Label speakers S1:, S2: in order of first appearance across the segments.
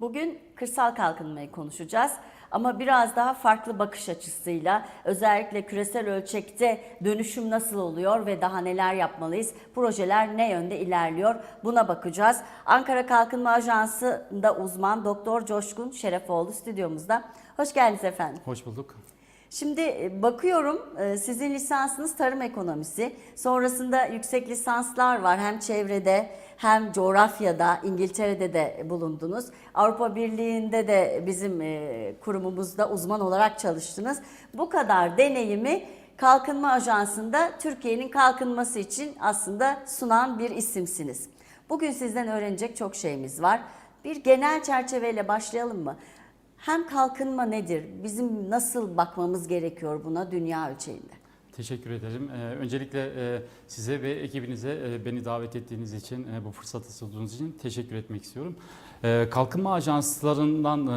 S1: Bugün kırsal kalkınmayı konuşacağız ama biraz daha farklı bakış açısıyla özellikle küresel ölçekte dönüşüm nasıl oluyor ve daha neler yapmalıyız? Projeler ne yönde ilerliyor? Buna bakacağız. Ankara Kalkınma Ajansı'nda uzman Doktor Coşkun Şerefoğlu stüdyomuzda. Hoş geldiniz efendim.
S2: Hoş bulduk.
S1: Şimdi e, bakıyorum e, sizin lisansınız tarım ekonomisi. Sonrasında yüksek lisanslar var hem çevrede hem coğrafyada İngiltere'de de bulundunuz. Avrupa Birliği'nde de bizim e, kurumumuzda uzman olarak çalıştınız. Bu kadar deneyimi Kalkınma Ajansı'nda Türkiye'nin kalkınması için aslında sunan bir isimsiniz. Bugün sizden öğrenecek çok şeyimiz var. Bir genel çerçeveyle başlayalım mı? Hem kalkınma nedir? Bizim nasıl bakmamız gerekiyor buna dünya ölçeğinde?
S2: Teşekkür ederim. Ee, öncelikle e, size ve ekibinize e, beni davet ettiğiniz için, e, bu fırsatı sunduğunuz için teşekkür etmek istiyorum. E, kalkınma ajanslarından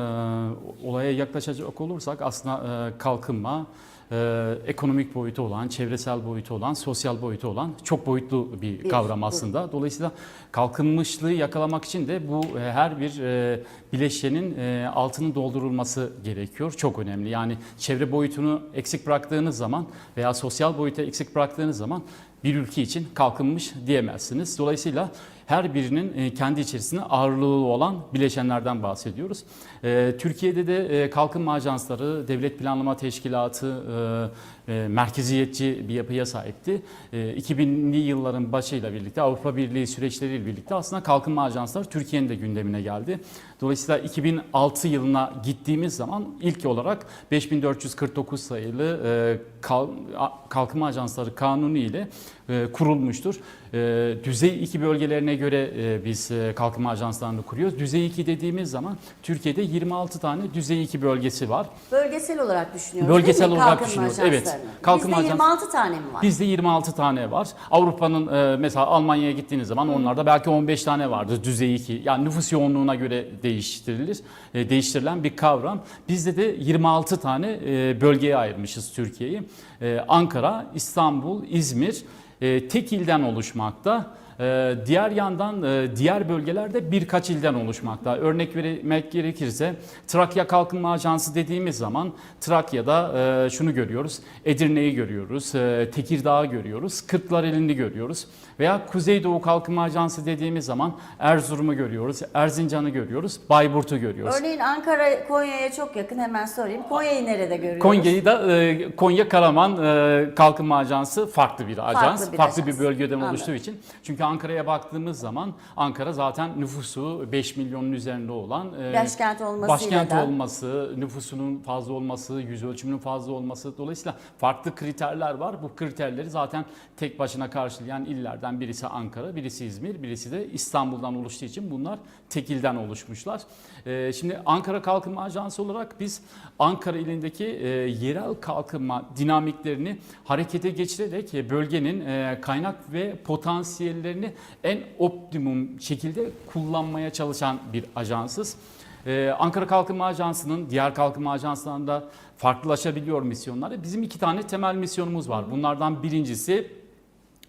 S2: olaya yaklaşacak olursak aslında kalkınma e, ekonomik boyutu olan, çevresel boyutu olan, sosyal boyutu olan çok boyutlu bir, kavram aslında. Dolayısıyla kalkınmışlığı yakalamak için de bu e, her bir e, bileşenin e, altını doldurulması gerekiyor. Çok önemli. Yani çevre boyutunu eksik bıraktığınız zaman veya sosyal boyutu eksik bıraktığınız zaman bir ülke için kalkınmış diyemezsiniz. Dolayısıyla her birinin e, kendi içerisinde ağırlığı olan bileşenlerden bahsediyoruz. E, Türkiye'de de e, kalkınma ajansları, devlet planlama teşkilatı merkeziyetçi bir yapıya sahipti. E, 2000'li yılların başıyla birlikte Avrupa Birliği süreçleriyle birlikte aslında kalkınma ajansları Türkiye'nin de gündemine geldi. Dolayısıyla 2006 yılına gittiğimiz zaman ilk olarak 5449 sayılı kalkınma ajansları kanunu ile kurulmuştur. Düzey 2 bölgelerine göre e, biz e, kalkınma ajanslarını kuruyoruz. Düzey 2 dediğimiz zaman Türkiye'de 26 tane düzey 2 bölgesi var.
S1: Bölgesel olarak düşünüyoruz
S2: Bölgesel
S1: değil mi?
S2: olarak
S1: kalkınma
S2: düşünüyoruz, evet. Kalkınma
S1: Bizde
S2: ajans-
S1: 26 tane mi var?
S2: Bizde 26 tane var. Avrupa'nın e, mesela Almanya'ya gittiğiniz zaman onlarda belki 15 tane vardır düzey 2. Yani nüfus yoğunluğuna göre değiştirilir. e, değiştirilen bir kavram. Bizde de 26 tane e, bölgeye ayırmışız Türkiye'yi. E, Ankara, İstanbul, İzmir tek ilden oluşmakta. E, Diğer yandan e, diğer bölgelerde birkaç ilden oluşmakta. Örnek vermek gerekirse Trakya Kalkınma Ajansı dediğimiz zaman Trakya'da e, şunu görüyoruz. Edirne'yi görüyoruz, e, Tekirdağ'ı görüyoruz, Kırklareli'ni görüyoruz. Veya Kuzeydoğu Kalkınma Ajansı dediğimiz zaman Erzurum'u görüyoruz, Erzincan'ı görüyoruz, Bayburt'u görüyoruz.
S1: Örneğin Ankara Konya'ya çok yakın hemen sorayım. Konya'yı nerede görüyoruz?
S2: Konya'yı da e, Konya Karaman e, Kalkınma Ajansı farklı bir ajans.
S1: bir
S2: Farklı
S1: ajans.
S2: bir bölgeden
S1: Anladım.
S2: oluştuğu için. Çünkü Ankara'ya baktığımız zaman Ankara zaten nüfusu 5 milyonun üzerinde olan e,
S1: Başkent olmasıyla
S2: başkent olması, nüfusunun fazla olması, yüz ölçümünün fazla olması dolayısıyla farklı kriterler var. Bu kriterleri zaten tek başına karşılayan illerden birisi Ankara, birisi İzmir, birisi de İstanbul'dan oluştuğu için bunlar tekilden oluşmuşlar. E, şimdi Ankara Kalkınma Ajansı olarak biz Ankara ilindeki e, yerel kalkınma dinamiklerini harekete geçirerek e, bölgenin e, kaynak ve potansiyellerini en optimum şekilde kullanmaya çalışan bir ajansız. Ee, Ankara Kalkınma Ajansı'nın diğer kalkınma ajanslarında farklılaşabiliyor misyonları. Bizim iki tane temel misyonumuz var. Bunlardan birincisi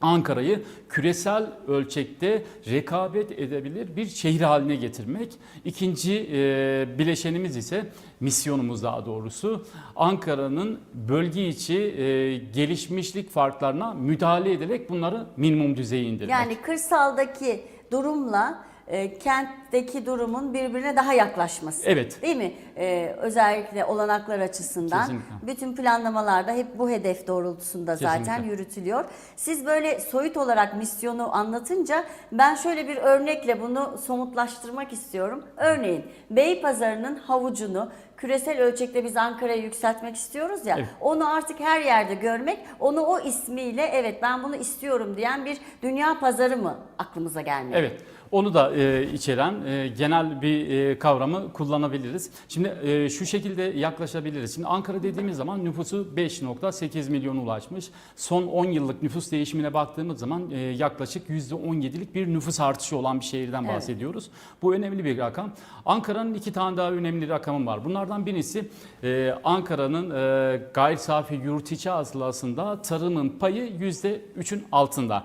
S2: Ankara'yı küresel ölçekte rekabet edebilir bir şehir haline getirmek. İkinci e, bileşenimiz ise misyonumuz daha doğrusu Ankara'nın bölge içi e, gelişmişlik farklarına müdahale ederek bunları minimum düzeye indirmek.
S1: Yani kırsaldaki durumla e, kentteki durumun birbirine daha yaklaşması.
S2: Evet.
S1: Değil mi? E, özellikle olanaklar açısından.
S2: Kesinlikle.
S1: Bütün planlamalarda hep bu hedef doğrultusunda zaten
S2: Kesinlikle.
S1: yürütülüyor. Siz böyle soyut olarak misyonu anlatınca ben şöyle bir örnekle bunu somutlaştırmak istiyorum. Örneğin Beypazarı'nın havucunu küresel ölçekte biz Ankara'ya yükseltmek istiyoruz ya.
S2: Evet.
S1: Onu artık her yerde görmek, onu o ismiyle evet ben bunu istiyorum diyen bir dünya pazarı mı aklımıza gelmeli?
S2: Evet. Onu da e, içeren e, genel bir e, kavramı kullanabiliriz. Şimdi e, şu şekilde yaklaşabiliriz. Şimdi Ankara dediğimiz zaman nüfusu 5.8 milyona ulaşmış. Son 10 yıllık nüfus değişimine baktığımız zaman e, yaklaşık %17'lik bir nüfus artışı olan bir şehirden
S1: Evet.
S2: bahsediyoruz. Bu önemli bir rakam. Ankara'nın iki tane daha önemli rakamı var. Bunlardan birisi e, Ankara'nın e, gayri safi yurt içi hasılasında tarımın payı %3'ün altında.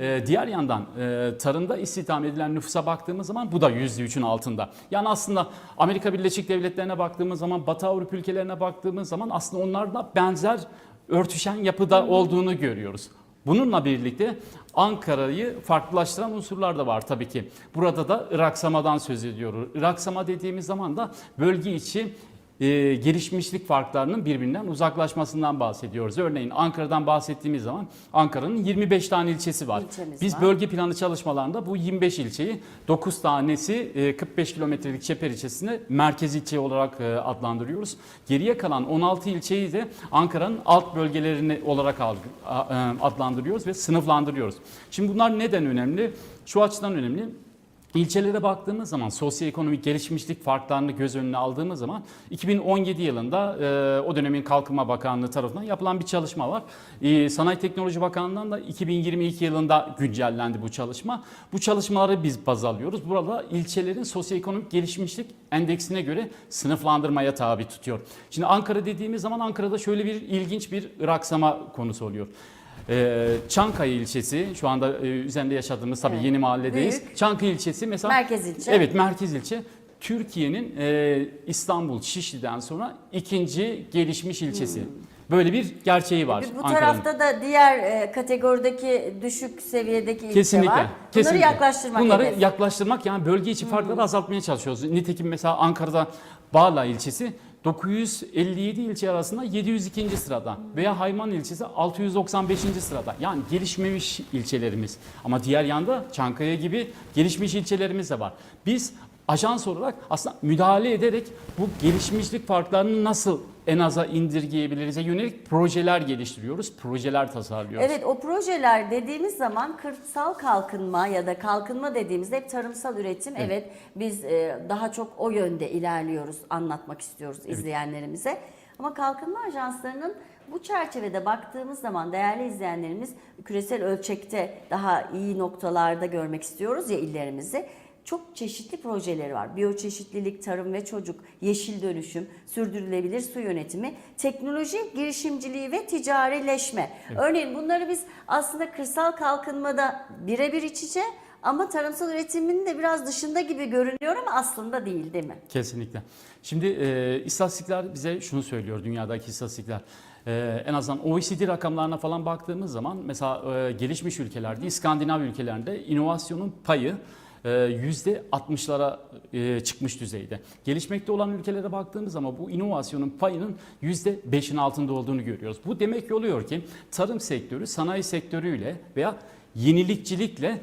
S2: Ee, diğer yandan e, tarımda istihdam edilen nüfusa baktığımız zaman bu da %3'ün altında. Yani aslında Amerika Birleşik Devletleri'ne baktığımız zaman, Batı Avrupa ülkelerine baktığımız zaman aslında onlarla benzer örtüşen yapıda olduğunu görüyoruz. Bununla birlikte Ankara'yı farklılaştıran unsurlar da var tabii ki. Burada da Iraksamadan söz ediyoruz. Iraksama dediğimiz zaman da bölge içi e, gelişmişlik farklarının birbirinden uzaklaşmasından bahsediyoruz. Örneğin Ankara'dan bahsettiğimiz zaman Ankara'nın 25 tane ilçesi var.
S1: İlçemiz
S2: Biz
S1: var.
S2: bölge planı çalışmalarında bu 25 ilçeyi 9 tanesi e, 45 kilometrelik Çeper ilçesini merkez ilçe olarak e, adlandırıyoruz. Geriye kalan 16 ilçeyi de Ankara'nın alt bölgelerini olarak e, adlandırıyoruz ve sınıflandırıyoruz. Şimdi bunlar neden önemli? Şu açıdan önemli. İlçelere baktığımız zaman sosyoekonomik gelişmişlik farklarını göz önüne aldığımız zaman 2017 yılında e, o dönemin Kalkınma Bakanlığı tarafından yapılan bir çalışma var. E, Sanayi Teknoloji Bakanlığı'ndan da 2022 yılında güncellendi bu çalışma. Bu çalışmaları biz baz alıyoruz. Burada ilçelerin sosyoekonomik gelişmişlik endeksine göre sınıflandırmaya tabi tutuyor. Şimdi Ankara dediğimiz zaman Ankara'da şöyle bir ilginç bir ıraksama konusu oluyor. Ee, Çankaya ilçesi şu anda e, üzerinde yaşadığımız tabii
S1: Evet.
S2: yeni mahalledeyiz.
S1: Büyük.
S2: Çankaya ilçesi mesela
S1: Merkez ilçe.
S2: Evet merkez ilçe. Türkiye'nin e, İstanbul Şişli'den sonra ikinci gelişmiş ilçesi. Böyle bir gerçeği var
S1: Bu
S2: Ankara'nın.
S1: tarafta da diğer e, kategorideki düşük seviyedeki ilçe
S2: Kesinlikle.
S1: var. Bunları
S2: kesinlikle.
S1: yaklaştırmak
S2: Bunları
S1: hedef.
S2: yaklaştırmak yani bölge içi farkları azaltmaya çalışıyoruz. Nitekim mesela Ankara'da Bağla ilçesi 957 ilçe arasında 702. sırada veya Hayman ilçesi 695. sırada. Yani gelişmemiş ilçelerimiz. Ama diğer yanda Çankaya gibi gelişmiş ilçelerimiz de var. Biz ajans olarak aslında müdahale ederek bu gelişmişlik farklarını nasıl en aza indirgeyebiliriz yönelik projeler geliştiriyoruz, projeler tasarlıyoruz.
S1: Evet o projeler dediğimiz zaman kırsal kalkınma ya da kalkınma dediğimizde hep tarımsal üretim. Evet, biz e, daha çok o yönde ilerliyoruz anlatmak istiyoruz izleyenlerimize. Ama kalkınma ajanslarının bu çerçevede baktığımız zaman değerli izleyenlerimiz küresel ölçekte daha iyi noktalarda görmek istiyoruz ya illerimizi. Çok çeşitli projeleri var. Biyoçeşitlilik, tarım ve çocuk, yeşil dönüşüm, sürdürülebilir su yönetimi, teknoloji, girişimciliği ve ticarileşme. Örneğin bunları biz aslında kırsal kalkınmada birebir iç içe ama tarımsal üretimin de biraz dışında gibi görünüyor ama aslında değil değil mi?
S2: Kesinlikle. Şimdi e, istatistikler bize şunu söylüyor dünyadaki istatistikler. E, en azından OECD rakamlarına falan baktığımız zaman mesela e, gelişmiş ülkelerde, İskandinav ülkelerinde inovasyonun payı %60'lara e, çıkmış düzeyde. Gelişmekte olan ülkelere baktığımız zaman bu inovasyonun payının yüzde 5'in altında olduğunu görüyoruz. Bu demek oluyor ki tarım sektörü sanayi sektörüyle veya yenilikçilikle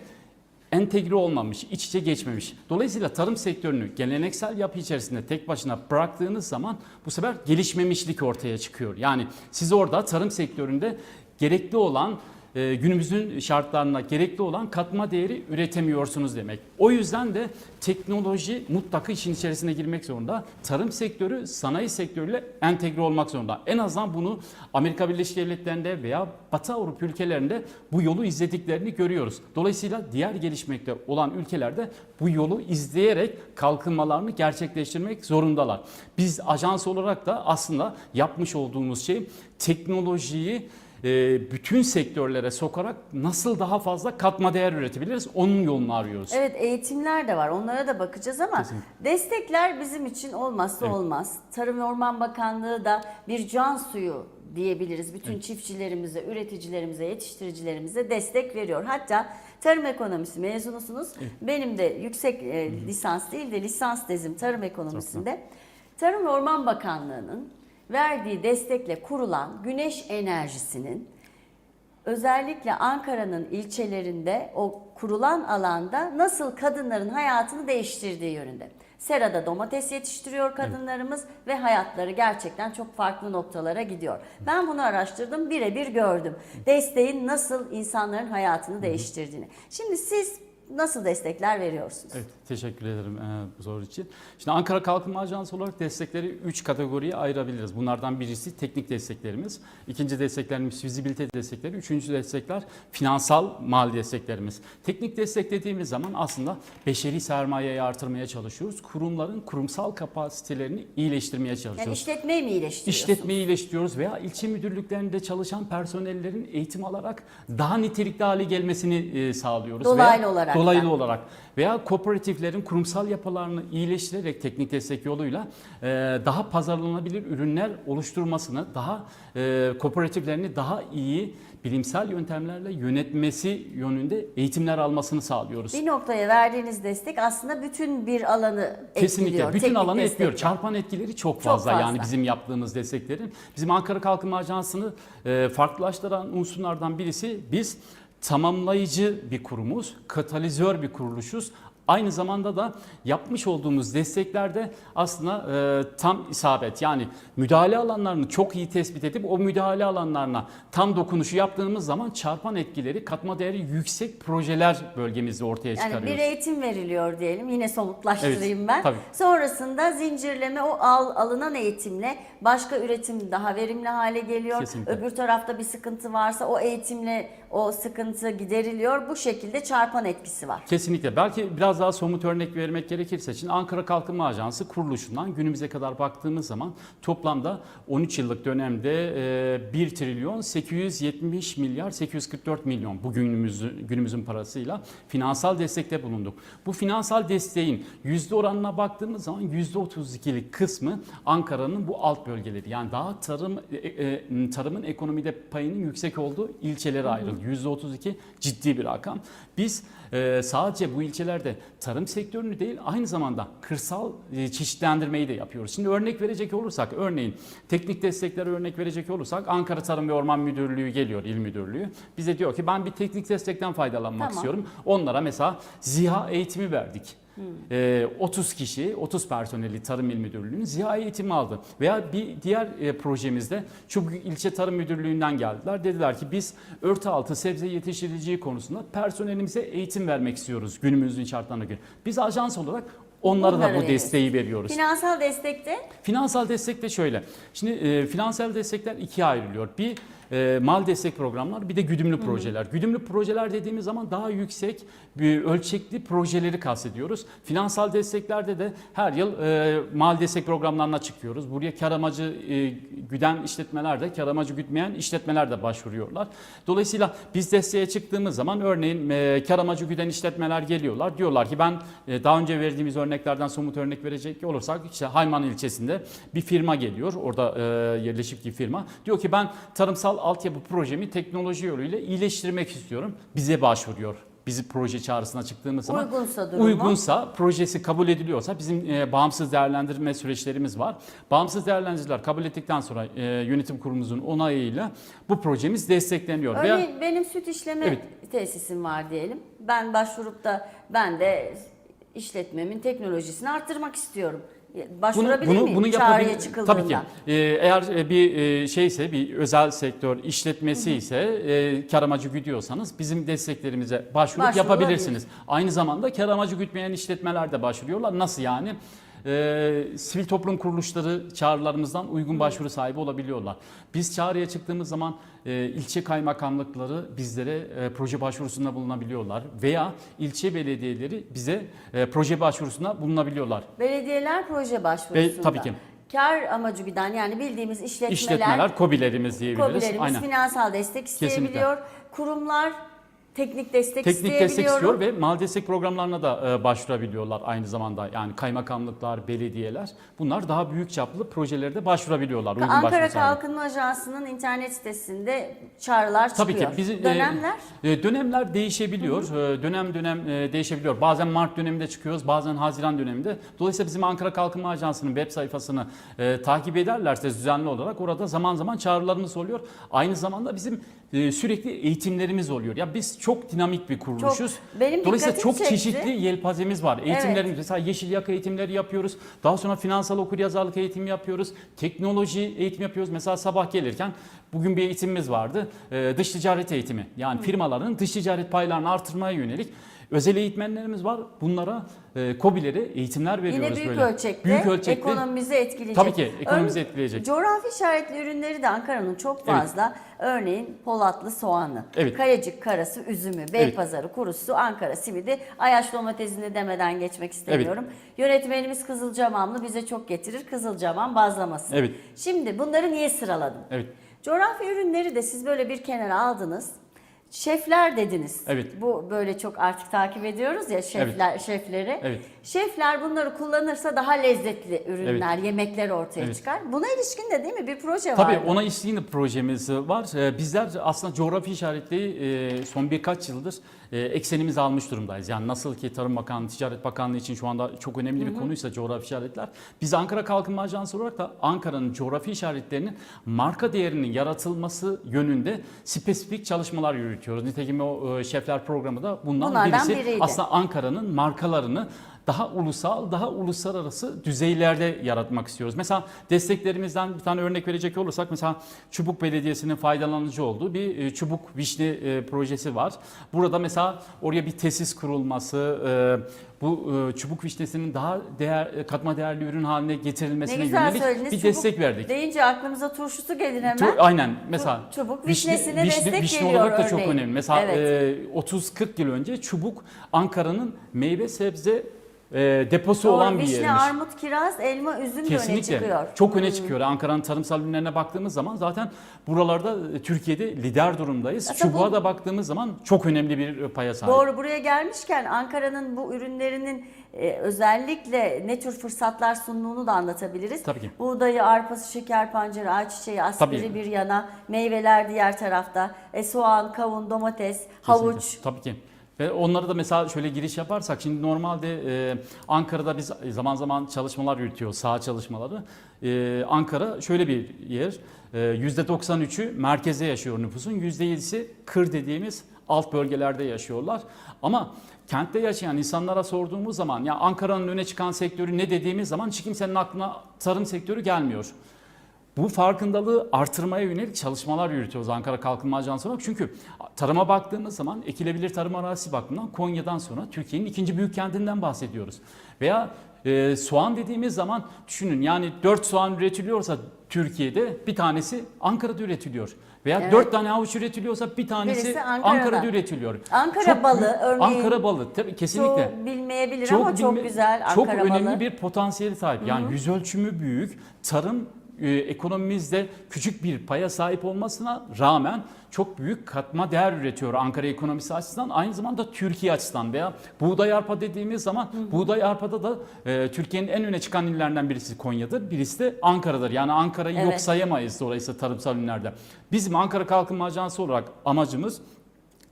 S2: entegre olmamış, iç içe geçmemiş. Dolayısıyla tarım sektörünü geleneksel yapı içerisinde tek başına bıraktığınız zaman bu sefer gelişmemişlik ortaya çıkıyor. Yani siz orada tarım sektöründe gerekli olan e, günümüzün şartlarına gerekli olan katma değeri üretemiyorsunuz demek. O yüzden de teknoloji mutlaka işin içerisine girmek zorunda. Tarım sektörü sanayi sektörüyle entegre olmak zorunda. En azından bunu Amerika Birleşik Devletleri'nde veya Batı Avrupa ülkelerinde bu yolu izlediklerini görüyoruz. Dolayısıyla diğer gelişmekte olan ülkelerde bu yolu izleyerek kalkınmalarını gerçekleştirmek zorundalar. Biz ajans olarak da aslında yapmış olduğumuz şey teknolojiyi bütün sektörlere sokarak nasıl daha fazla katma değer üretebiliriz onun yolunu arıyoruz.
S1: Evet eğitimler de var. Onlara da bakacağız ama
S2: Kesinlikle.
S1: destekler bizim için olmazsa
S2: Evet.
S1: olmaz. Tarım ve Orman Bakanlığı da bir can suyu diyebiliriz. Bütün çiftçilerimize, üreticilerimize, yetiştiricilerimize destek veriyor. Hatta tarım ekonomisi mezunusunuz. Benim de yüksek e, lisans değil de lisans tezim tarım ekonomisinde. Tarım ve Orman Bakanlığı'nın verdiği destekle kurulan güneş enerjisinin özellikle Ankara'nın ilçelerinde o kurulan alanda nasıl kadınların hayatını değiştirdiği yönünde. Serada domates yetiştiriyor kadınlarımız ve hayatları gerçekten çok farklı noktalara gidiyor. Ben bunu araştırdım, birebir gördüm. Desteğin nasıl insanların hayatını değiştirdiğini. Şimdi siz nasıl destekler veriyorsunuz?
S2: Evet, teşekkür ederim e, bu soru için. Şimdi Ankara Kalkınma Ajansı olarak destekleri 3 kategoriye ayırabiliriz. Bunlardan birisi teknik desteklerimiz, ikinci desteklerimiz fizibilite destekleri, üçüncü destekler finansal mali desteklerimiz. Teknik destek dediğimiz zaman aslında beşeri sermayeyi artırmaya çalışıyoruz. Kurumların kurumsal kapasitelerini iyileştirmeye
S1: Yani
S2: çalışıyoruz.
S1: işletmeyi mi iyileştiriyorsunuz?
S2: İşletmeyi iyileştiriyoruz veya ilçe müdürlüklerinde çalışan personellerin eğitim alarak daha nitelikli hale gelmesini e, sağlıyoruz.
S1: Dolaylı
S2: Veya-
S1: olarak
S2: Dolaylı olarak. Veya kooperatiflerin kurumsal yapılarını iyileştirerek teknik destek yoluyla e, daha pazarlanabilir ürünler oluşturmasını, daha e, kooperatiflerini daha iyi bilimsel yöntemlerle yönetmesi yönünde eğitimler almasını sağlıyoruz.
S1: Bir noktaya verdiğiniz destek aslında bütün bir alanı
S2: Kesinlikle.
S1: etkiliyor.
S2: Bütün
S1: teknik
S2: alanı
S1: destekle.
S2: etkiliyor. Çarpan etkileri çok
S1: Çok
S2: fazla,
S1: fazla.
S2: yani bizim yaptığımız desteklerin. Bizim Ankara Kalkınma Ajansı'nı e, farklılaştıran unsurlardan birisi biz tamamlayıcı bir kurumuz, katalizör bir kuruluşuz. Aynı zamanda da yapmış olduğumuz desteklerde aslında e, tam isabet yani müdahale alanlarını çok iyi tespit edip o müdahale alanlarına tam dokunuşu yaptığımız zaman çarpan etkileri, katma değeri yüksek projeler bölgemizde ortaya
S1: Yani
S2: çıkarıyoruz.
S1: bir eğitim veriliyor diyelim. Yine somutlaştırayım
S2: Evet,
S1: ben.
S2: tabii.
S1: Sonrasında zincirleme o al, alınan eğitimle başka üretim daha verimli hale geliyor.
S2: Kesinlikle.
S1: Öbür tarafta bir sıkıntı varsa o eğitimle o sıkıntı gideriliyor. Bu şekilde çarpan etkisi var.
S2: Kesinlikle. Belki biraz daha somut örnek vermek gerekirse şimdi Ankara Kalkınma Ajansı kuruluşundan günümüze kadar baktığımız zaman toplamda 13 yıllık dönemde e, 1 trilyon 870 milyar 844 milyon bu günümüzün, parasıyla finansal destekte bulunduk. Bu finansal desteğin yüzde oranına baktığımız zaman yüzde 32'lik kısmı Ankara'nın bu alt bölgeleri yani daha tarım e, e, tarımın ekonomide payının yüksek olduğu ilçelere ayrıldı. Yüzde 32 ciddi bir rakam. Biz e, sadece bu ilçelerde tarım sektörünü değil aynı zamanda kırsal e, çeşitlendirmeyi de yapıyoruz. Şimdi örnek verecek olursak örneğin teknik desteklere örnek verecek olursak Ankara Tarım ve Orman Müdürlüğü geliyor il müdürlüğü. Bize diyor ki ben bir teknik destekten faydalanmak
S1: Tamam.
S2: istiyorum. Onlara mesela ziha eğitimi verdik. Ee, 30 kişi, 30 personeli Tarım İl Müdürlüğü'nün ziha eğitimi aldı. Veya bir diğer e, projemizde Çubuk İlçe Tarım Müdürlüğü'nden geldiler. Dediler ki biz örtü altı sebze yetiştiriciliği konusunda personelimize eğitim vermek istiyoruz günümüzün şartlarına göre. Biz ajans olarak onlara
S1: Bunları
S2: da bu
S1: veriyoruz.
S2: desteği veriyoruz.
S1: Finansal destekte
S2: Finansal destek de şöyle. Şimdi e, finansal destekler ikiye ayrılıyor. Bir e, mal destek programlar bir de güdümlü projeler. Güdümlü projeler dediğimiz zaman daha yüksek bir ölçekli projeleri kastediyoruz. Finansal desteklerde de her yıl e, mal destek programlarına çıkıyoruz. Buraya kar amacı e, güden işletmeler de kar amacı gütmeyen işletmeler de başvuruyorlar. Dolayısıyla biz desteğe çıktığımız zaman örneğin e, kar amacı güden işletmeler geliyorlar. Diyorlar ki ben e, daha önce verdiğimiz örneklerden somut örnek verecek olursak işte Hayman ilçesinde bir firma geliyor. Orada e, yerleşik bir firma. Diyor ki ben tarımsal altyapı projemi teknoloji yoluyla iyileştirmek istiyorum. Bize başvuruyor. Bizi proje çağrısına çıktığımız zaman
S1: Uygunsa durumu.
S2: uygunsa projesi kabul ediliyorsa bizim e, bağımsız değerlendirme süreçlerimiz var. Bağımsız değerlendiriciler kabul ettikten sonra e, yönetim kurulumuzun onayıyla bu projemiz destekleniyor. Veya-
S1: örneğin benim süt işleme
S2: Evet.
S1: tesisim var diyelim. Ben başvurup da ben de işletmemin teknolojisini arttırmak istiyorum. Başvurabilir miyim çağrıya
S2: yapabil-
S1: çıkıldığında?
S2: Tabii ki. Ee, eğer e, bir e, şeyse bir özel sektör işletmesi ise e, kar amacı güdüyorsanız bizim desteklerimize başvurup yapabilirsiniz. Aynı zamanda kar amacı gütmeyen işletmeler de başvuruyorlar. Nasıl yani? Ee, sivil toplum kuruluşları çağrılarımızdan uygun başvuru sahibi olabiliyorlar. Biz çağrıya çıktığımız zaman e, ilçe kaymakamlıkları bizlere e, proje başvurusunda bulunabiliyorlar veya ilçe belediyeleri bize e, proje başvurusunda bulunabiliyorlar.
S1: Belediyeler proje başvurusunda.
S2: Ve tabii ki.
S1: Kar amacı güden yani bildiğimiz işletmeler,
S2: İşletmeler, KOBİ'lerimiz diyebiliriz.
S1: KOBİ'lerimiz
S2: Aynen.
S1: finansal destek isteyebiliyor. Kurumlar teknik destek
S2: Teknik destek istiyor ve mal destek programlarına da e, başvurabiliyorlar aynı zamanda. Yani kaymakamlıklar, belediyeler bunlar daha büyük çaplı projelerde başvurabiliyorlar. uygun
S1: Ankara. Kalkınma Ajansı'nın internet sitesinde çağrılar
S2: Tabii
S1: çıkıyor.
S2: ki. Biz, e,
S1: Dönemler
S2: E, dönemler değişebiliyor. E, dönem dönem e, değişebiliyor. Bazen Mart döneminde çıkıyoruz, bazen Haziran döneminde. Dolayısıyla bizim Ankara Kalkınma Ajansı'nın web sayfasını e, takip ederlerse düzenli olarak orada zaman zaman çağrılarımız oluyor. Aynı zamanda bizim e, sürekli eğitimlerimiz oluyor. Ya biz çok dinamik bir kuruluşuz.
S1: Benim
S2: Dolayısıyla çok
S1: çekti.
S2: çeşitli yelpazemiz var. Eğitimlerimiz mesela yeşil yaka eğitimleri yapıyoruz. Daha sonra finansal okuryazarlık eğitimi yapıyoruz. Teknoloji eğitim yapıyoruz. Mesela sabah gelirken bugün bir eğitimimiz vardı. Ee, dış ticaret eğitimi. Yani firmaların dış ticaret paylarını artırmaya yönelik Özel eğitmenlerimiz var. Bunlara e, KOBİ'lere eğitimler veriyoruz
S1: Yine büyük
S2: böyle.
S1: ölçekte,
S2: Büyük ölçekte
S1: ekonomimizi etkileyecek.
S2: Tabii ki, ekonomimizi
S1: Ör-
S2: etkileyecek.
S1: Coğrafi işaretli ürünleri de Ankara'nın çok
S2: Evet.
S1: fazla. Örneğin Polatlı soğanı,
S2: Evet.
S1: Kayacık karası üzümü, Beypazarı kurusu, Ankara simidi, Ayaş domatesini demeden geçmek istemiyorum. Yönetmenimiz Kızılcamamlı bize çok getirir. Kızılcamam bazlaması.
S2: Evet.
S1: Şimdi bunları niye sıraladım?
S2: Evet.
S1: Coğrafi ürünleri de siz böyle bir kenara aldınız. Şefler dediniz.
S2: Evet.
S1: Bu böyle çok artık takip ediyoruz ya şefler şefleri.
S2: Evet.
S1: Şefler bunları kullanırsa daha lezzetli ürünler, yemekler ortaya
S2: Evet.
S1: çıkar. Buna ilişkin de değil mi bir proje
S2: Tabii
S1: var.
S2: ona ilişkin de projemiz var. Ee, Bizler aslında coğrafi işaretli e, son birkaç yıldır e, eksenimizi almış durumdayız. Yani nasıl ki Tarım Bakanlığı, Ticaret Bakanlığı için şu anda çok önemli bir konuysa coğrafi işaretler. Biz Ankara Kalkınma Ajansı olarak da Ankara'nın coğrafi işaretlerinin marka değerinin yaratılması yönünde spesifik çalışmalar yürütüyoruz. Nitekim o e, şefler programı da bundan
S1: Bunlardan
S2: birisi.
S1: biriydi.
S2: Aslında Ankara'nın markalarını daha ulusal, daha uluslararası düzeylerde yaratmak istiyoruz. Mesela desteklerimizden bir tane örnek verecek olursak mesela Çubuk Belediyesi'nin faydalanıcı olduğu bir e, Çubuk Vişne projesi var. Burada mesela oraya bir tesis kurulması, e, bu e, çubuk vişnesinin daha değer katma değerli ürün haline
S1: ne
S2: getirilmesine
S1: güzel
S2: yönelik
S1: söylediniz.
S2: bir
S1: Çubuk
S2: destek verdik.
S1: Deyince aklımıza turşusu gelir hemen.
S2: Tu- Aynen mesela
S1: çubuk
S2: vişne-
S1: vişnesine
S2: vişne,
S1: destek
S2: vişne
S1: geliyor
S2: olarak da çok
S1: örneğin.
S2: önemli. Mesela
S1: Evet.
S2: e, 30-40 yıl önce çubuk Ankara'nın meyve sebze e, deposu
S1: Doğru,
S2: olan bir
S1: vişne,
S2: yermiş.
S1: armut, kiraz, elma, üzüm de öne
S2: Kesinlikle.
S1: çıkıyor.
S2: Çok öne çıkıyor. Ankara'nın tarımsal ürünlerine baktığımız zaman zaten buralarda e, Türkiye'de lider durumdayız.
S1: Aslında
S2: Çubuğa
S1: bu-
S2: da baktığımız zaman çok önemli bir paya sahip.
S1: Doğru buraya gelmişken Ankara'nın bu ürünlerinin e, özellikle ne tür fırsatlar sunduğunu da anlatabiliriz.
S2: Tabii ki.
S1: Buğdayı, arpası, şeker pancarı, ayçiçeği, aspiri
S2: Tabii.
S1: bir yana, meyveler diğer tarafta, e, soğan, kavun, domates, havuç.
S2: Kesinlikle. Tabii ki. Onları da mesela şöyle giriş yaparsak şimdi normalde e, Ankara'da biz zaman zaman çalışmalar yürütüyor, saha çalışmaları. E, Ankara şöyle bir yer. E, %93'ü merkezde yaşıyor nüfusun, %7'si kır dediğimiz alt bölgelerde yaşıyorlar. Ama kentte yaşayan insanlara sorduğumuz zaman ya Ankara'nın öne çıkan sektörü ne dediğimiz zaman hiç kimsenin aklına tarım sektörü gelmiyor. Bu farkındalığı artırmaya yönelik çalışmalar yürütüyoruz Ankara Kalkınma Ajansı olarak. Çünkü tarıma baktığımız zaman ekilebilir tarım arazisi bakımından Konya'dan sonra Türkiye'nin ikinci büyük kentinden bahsediyoruz. Veya e, soğan dediğimiz zaman düşünün yani 4 soğan üretiliyorsa Türkiye'de bir tanesi Ankara'da üretiliyor. Veya
S1: Evet.
S2: 4 tane havuç üretiliyorsa bir tanesi
S1: Birisi Ankara'da.
S2: Ankara'da üretiliyor.
S1: Ankara
S2: Çok
S1: balı örneğin.
S2: Ankara balı tabii kesinlikle.
S1: Çoğu bilmeyebilir ama çok
S2: bilme-
S1: güzel Ankara
S2: Çok önemli
S1: balı.
S2: bir potansiyeli sahip. Yani yüz ölçümü büyük. Tarım ekonomimizde küçük bir paya sahip olmasına rağmen çok büyük katma değer üretiyor Ankara ekonomisi açısından. Aynı zamanda Türkiye açısından veya buğday arpa dediğimiz zaman buğday arpada da e, Türkiye'nin en öne çıkan illerinden birisi Konya'dır. Birisi de Ankara'dır. Yani Ankara'yı yok
S1: Evet.
S2: sayamayız dolayısıyla tarımsal ürünlerde. Bizim Ankara Kalkınma Ajansı olarak amacımız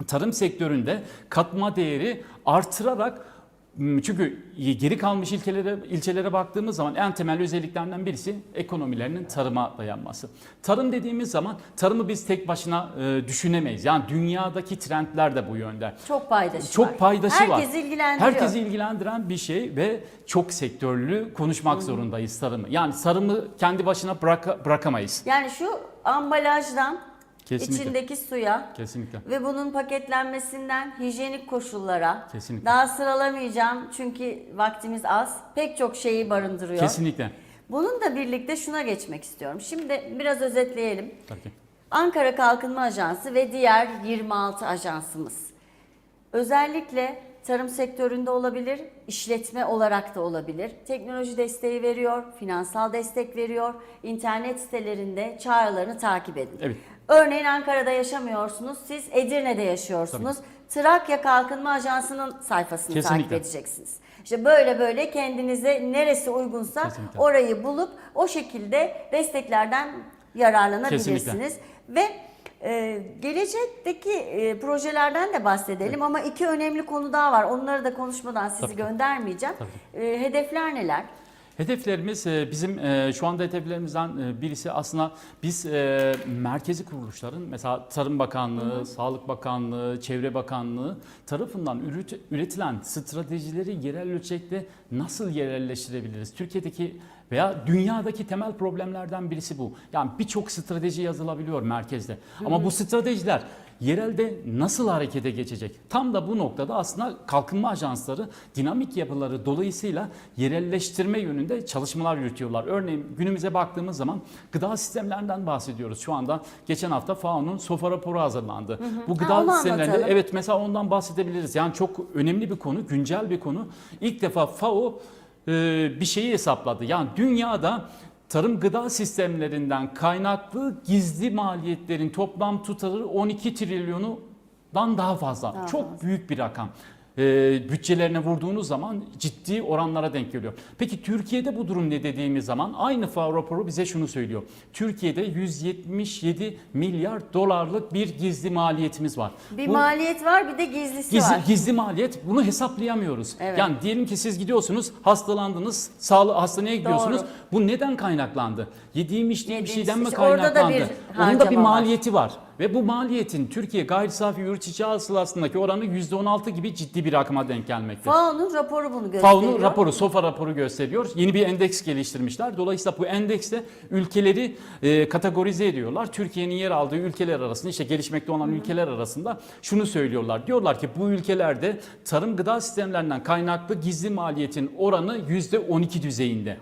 S2: tarım sektöründe katma değeri artırarak çünkü geri kalmış ilçelere, ilçelere baktığımız zaman en temel özelliklerinden birisi ekonomilerinin tarıma dayanması. Tarım dediğimiz zaman tarımı biz tek başına e, düşünemeyiz. Yani dünyadaki trendler de bu yönde.
S1: Çok paydası
S2: Çok
S1: var.
S2: paydası var.
S1: Herkes ilgilendiriyor.
S2: Herkesi ilgilendiren bir şey ve çok sektörlü konuşmak zorundayız tarımı. Yani tarımı kendi başına bıraka- bırakamayız.
S1: Yani şu ambalajdan
S2: Kesinlikle.
S1: içindeki suya
S2: Kesinlikle.
S1: ve bunun paketlenmesinden hijyenik koşullara
S2: Kesinlikle.
S1: daha sıralamayacağım çünkü vaktimiz az. Pek çok şeyi barındırıyor.
S2: Kesinlikle.
S1: Bunun da birlikte şuna geçmek istiyorum. Şimdi biraz özetleyelim.
S2: Tabii.
S1: Ankara Kalkınma Ajansı ve diğer 26 ajansımız. Özellikle tarım sektöründe olabilir, işletme olarak da olabilir. Teknoloji desteği veriyor, finansal destek veriyor. İnternet sitelerinde çağrılarını takip edin.
S2: Evet.
S1: Örneğin Ankara'da yaşamıyorsunuz, siz Edirne'de yaşıyorsunuz. Trakya Kalkınma Ajansı'nın sayfasını
S2: Kesinlikle.
S1: takip edeceksiniz. İşte böyle böyle kendinize neresi uygunsa
S2: Kesinlikle.
S1: orayı bulup o şekilde desteklerden yararlanabilirsiniz. Ve e, gelecekteki e, projelerden de bahsedelim ama iki önemli konu daha var. Onları da konuşmadan sizi
S2: Tabii
S1: göndermeyeceğim. E, hedefler neler?
S2: Hedeflerimiz e, bizim e, şu anda hedeflerimizden e, birisi aslında biz merkezi kuruluşların mesela Tarım Bakanlığı, Sağlık Bakanlığı, Çevre Bakanlığı tarafından üret- üretilen stratejileri yerel ölçekte nasıl yerelleştirebiliriz? Türkiye'deki veya dünyadaki temel problemlerden birisi bu. Yani birçok strateji yazılabiliyor merkezde. Ama bu stratejiler yerelde nasıl harekete geçecek? Tam da bu noktada aslında kalkınma ajansları dinamik yapıları dolayısıyla yerelleştirme yönünde çalışmalar yürütüyorlar. Örneğin günümüze baktığımız zaman gıda sistemlerinden bahsediyoruz. Şu anda geçen hafta FAO'nun SOFA raporu hazırlandı. Bu gıda
S1: Ha,
S2: sistemlerinde
S1: anlatalım.
S2: evet mesela ondan bahsedebiliriz. Yani çok önemli bir konu, güncel bir konu. İlk defa FAO bir şeyi hesapladı. Yani dünyada tarım gıda sistemlerinden kaynaklı gizli maliyetlerin toplam tutarı 12 trilyonundan daha fazla.
S1: Daha
S2: çok
S1: fazla.
S2: büyük bir rakam. E, bütçelerine vurduğunuz zaman ciddi oranlara denk geliyor. Peki Türkiye'de bu durum ne dediğimiz zaman aynı FAO raporu bize şunu söylüyor. Türkiye'de 177 milyar dolarlık bir gizli maliyetimiz var.
S1: Bir
S2: Bu-
S1: maliyet var bir de gizlisi
S2: Gizli,
S1: var.
S2: gizli maliyet bunu hesaplayamıyoruz.
S1: Evet.
S2: Yani diyelim ki siz gidiyorsunuz hastalandınız sağlık hastaneye gidiyorsunuz.
S1: Doğru.
S2: Bu neden kaynaklandı? Yediğim içtiğim bir şeyden mi
S1: işte orada da
S2: kaynaklandı?
S1: bir
S2: Onun da bir
S1: harcama var.
S2: maliyeti var. Ve bu maliyetin Türkiye gayri safi yurt içi hasılasındaki oranı %16 gibi ciddi bir rakama denk gelmekte.
S1: FAO'nun raporu bunu gösteriyor.
S2: FAO'nun raporu, SOFA raporu gösteriyor. Yeni bir endeks geliştirmişler. Dolayısıyla bu endekste ülkeleri e, kategorize ediyorlar. Türkiye'nin yer aldığı ülkeler arasında, işte gelişmekte olan ülkeler arasında şunu söylüyorlar. Diyorlar ki bu ülkelerde tarım gıda sistemlerinden kaynaklı gizli maliyetin oranı %12 düzeyinde.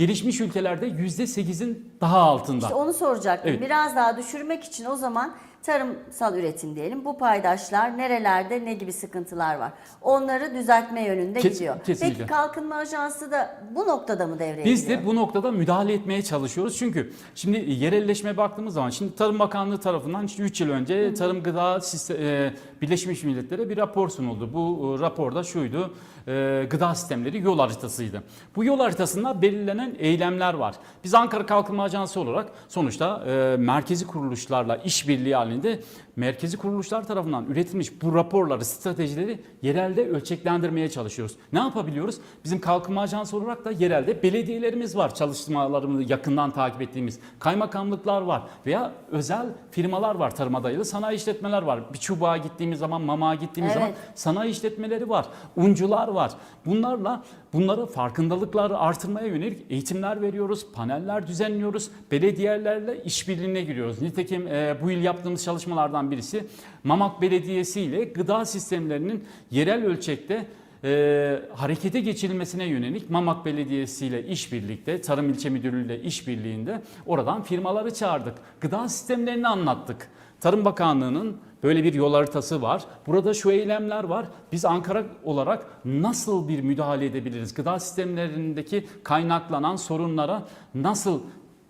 S2: Gelişmiş ülkelerde %8'in daha altında.
S1: İşte onu soracaktım.
S2: Evet.
S1: Biraz daha düşürmek için o zaman tarımsal üretim diyelim. Bu paydaşlar nerelerde ne gibi sıkıntılar var? Onları düzeltme yönünde
S2: Kes-
S1: gidiyor.
S2: kesinlikle.
S1: Peki kalkınma ajansı da bu noktada mı devreye
S2: Biz
S1: giriyor?
S2: de bu noktada müdahale etmeye çalışıyoruz. Çünkü şimdi yerelleşmeye baktığımız zaman şimdi Tarım Bakanlığı tarafından 3 yıl önce Tarım Gıda Sistem, e, Birleşmiş Milletler'e bir rapor sunuldu. Bu e, raporda şuydu. e, gıda sistemleri yol haritasıydı. Bu yol haritasında belirlenen eylemler var. Biz Ankara Kalkınma Ajansı olarak sonuçta e, merkezi kuruluşlarla işbirliği 你 merkezi kuruluşlar tarafından üretilmiş bu raporları, stratejileri yerelde ölçeklendirmeye çalışıyoruz. Ne yapabiliyoruz? Bizim Kalkınma Ajansı olarak da yerelde belediyelerimiz var. Çalışmalarımızı yakından takip ettiğimiz kaymakamlıklar var veya özel firmalar var. Tarıma dayalı sanayi işletmeler var. Bir çubuğa gittiğimiz zaman, mamağa gittiğimiz
S1: Evet.
S2: zaman sanayi işletmeleri var. Uncular var. Bunlarla bunlara farkındalıkları artırmaya yönelik eğitimler veriyoruz, paneller düzenliyoruz, belediyelerle işbirliğine giriyoruz. Nitekim e, bu yıl yaptığımız çalışmalardan birisi Mamak Belediyesi ile gıda sistemlerinin yerel ölçekte e, harekete geçirilmesine yönelik Mamak Belediyesi ile işbirlikte, Tarım İlçe Müdürlüğü ile işbirliğinde oradan firmaları çağırdık. Gıda sistemlerini anlattık. Tarım Bakanlığı'nın böyle bir yol haritası var. Burada şu eylemler var. Biz Ankara olarak nasıl bir müdahale edebiliriz? Gıda sistemlerindeki kaynaklanan sorunlara nasıl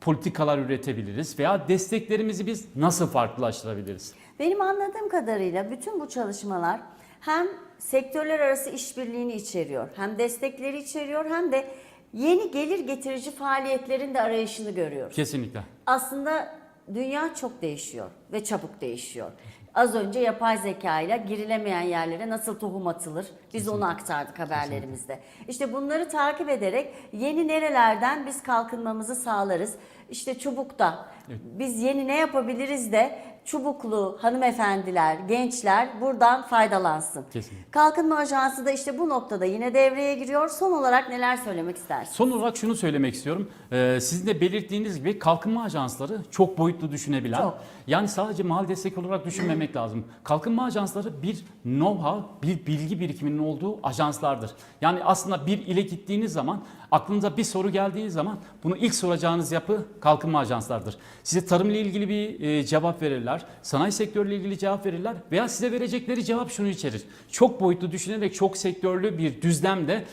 S2: politikalar üretebiliriz veya desteklerimizi biz nasıl farklılaştırabiliriz?
S1: Benim anladığım kadarıyla bütün bu çalışmalar hem sektörler arası işbirliğini içeriyor, hem destekleri içeriyor, hem de yeni gelir getirici faaliyetlerin de arayışını görüyoruz.
S2: Kesinlikle.
S1: Aslında dünya çok değişiyor ve çabuk değişiyor. Az önce yapay zeka ile girilemeyen yerlere nasıl tohum atılır? Biz onu aktardık haberlerimizde. İşte bunları takip ederek yeni nerelerden biz kalkınmamızı sağlarız. İşte çubukta biz yeni ne yapabiliriz de çubuklu hanımefendiler, gençler buradan faydalansın.
S2: Kesinlikle.
S1: Kalkınma Ajansı da işte bu noktada yine devreye giriyor. Son olarak neler söylemek istersin?
S2: Son olarak şunu söylemek istiyorum. Ee, sizin de belirttiğiniz gibi kalkınma ajansları çok boyutlu düşünebilen.
S1: Çok.
S2: Yani sadece mal destek olarak düşünmemek lazım. Kalkınma ajansları bir know-how, bir bilgi birikiminin olduğu ajanslardır. Yani aslında bir ile gittiğiniz zaman aklınıza bir soru geldiği zaman bunu ilk soracağınız yapı kalkınma ajanslardır. Size tarımla ilgili bir e, cevap verirler, sanayi sektörüyle ilgili cevap verirler veya size verecekleri cevap şunu içerir. Çok boyutlu düşünerek çok sektörlü bir düzlemde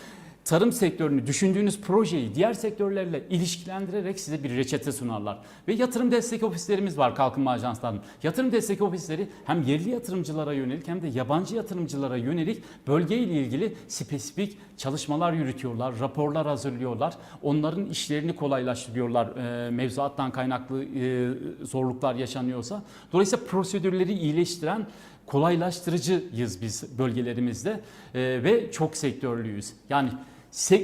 S2: tarım sektörünü düşündüğünüz projeyi diğer sektörlerle ilişkilendirerek size bir reçete sunarlar. Ve yatırım destek ofislerimiz var kalkınma ajanslarının. Yatırım destek ofisleri hem yerli yatırımcılara yönelik hem de yabancı yatırımcılara yönelik bölgeyle ilgili spesifik çalışmalar yürütüyorlar, raporlar hazırlıyorlar. Onların işlerini kolaylaştırıyorlar e, mevzuattan kaynaklı e, zorluklar yaşanıyorsa. Dolayısıyla prosedürleri iyileştiren kolaylaştırıcıyız biz bölgelerimizde e, ve çok sektörlüyüz. Yani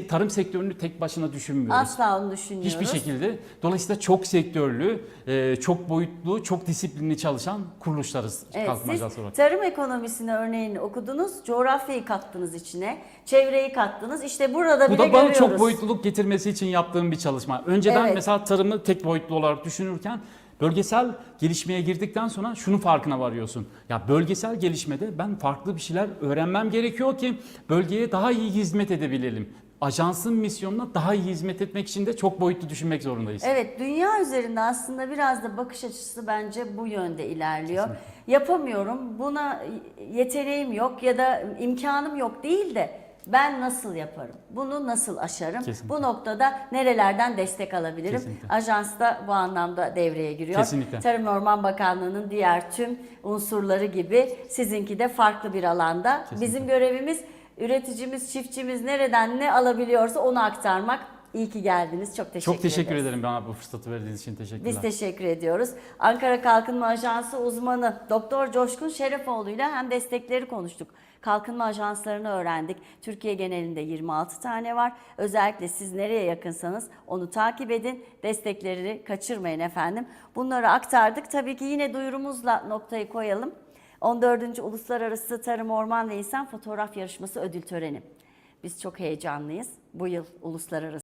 S2: tarım sektörünü tek başına düşünmüyoruz.
S1: Asla onu düşünmüyoruz.
S2: Hiçbir şekilde. Dolayısıyla çok sektörlü, e, çok boyutlu, çok disiplinli çalışan kuruluşlarız
S1: Evet,
S2: kalkınma ajansı olarak.
S1: tarım ekonomisini örneğini okudunuz, coğrafyayı kattınız içine, çevreyi kattınız. İşte burada
S2: Bu
S1: bile
S2: da bana
S1: görüyoruz.
S2: çok boyutluluk getirmesi için yaptığım bir çalışma. Önceden
S1: Evet.
S2: mesela tarımı tek boyutlu olarak düşünürken Bölgesel gelişmeye girdikten sonra şunun farkına varıyorsun. Ya bölgesel gelişmede ben farklı bir şeyler öğrenmem gerekiyor ki bölgeye daha iyi hizmet edebilelim. Ajansın misyonuna daha iyi hizmet etmek için de çok boyutlu düşünmek zorundayız.
S1: Evet dünya üzerinde aslında biraz da bakış açısı bence bu yönde ilerliyor. Yapamıyorum buna yeteneğim yok ya da imkanım yok değil de ben nasıl yaparım? Bunu nasıl aşarım?
S2: Kesinlikle.
S1: Bu noktada nerelerden destek alabilirim?
S2: Kesinlikle.
S1: Ajans da bu anlamda devreye giriyor.
S2: Kesinlikle.
S1: Tarım Orman Bakanlığı'nın diğer tüm unsurları gibi sizinki de farklı bir alanda.
S2: Kesinlikle.
S1: Bizim görevimiz üreticimiz, çiftçimiz nereden ne alabiliyorsa onu aktarmak. İyi ki geldiniz. Çok teşekkür
S2: çok teşekkür
S1: ederiz.
S2: ederim bana bu fırsatı verdiğiniz için teşekkürler.
S1: Biz teşekkür ediyoruz. Ankara Kalkınma Ajansı uzmanı Doktor Coşkun Şerefoğlu ile hem destekleri konuştuk. Kalkınma ajanslarını öğrendik. Türkiye genelinde 26 tane var. Özellikle siz nereye yakınsanız onu takip edin. Destekleri kaçırmayın efendim. Bunları aktardık. Tabii ki yine duyurumuzla noktayı koyalım. 14. Uluslararası Tarım, Orman ve İnsan Fotoğraf Yarışması ödül töreni. Biz çok heyecanlıyız. Bu yıl uluslararası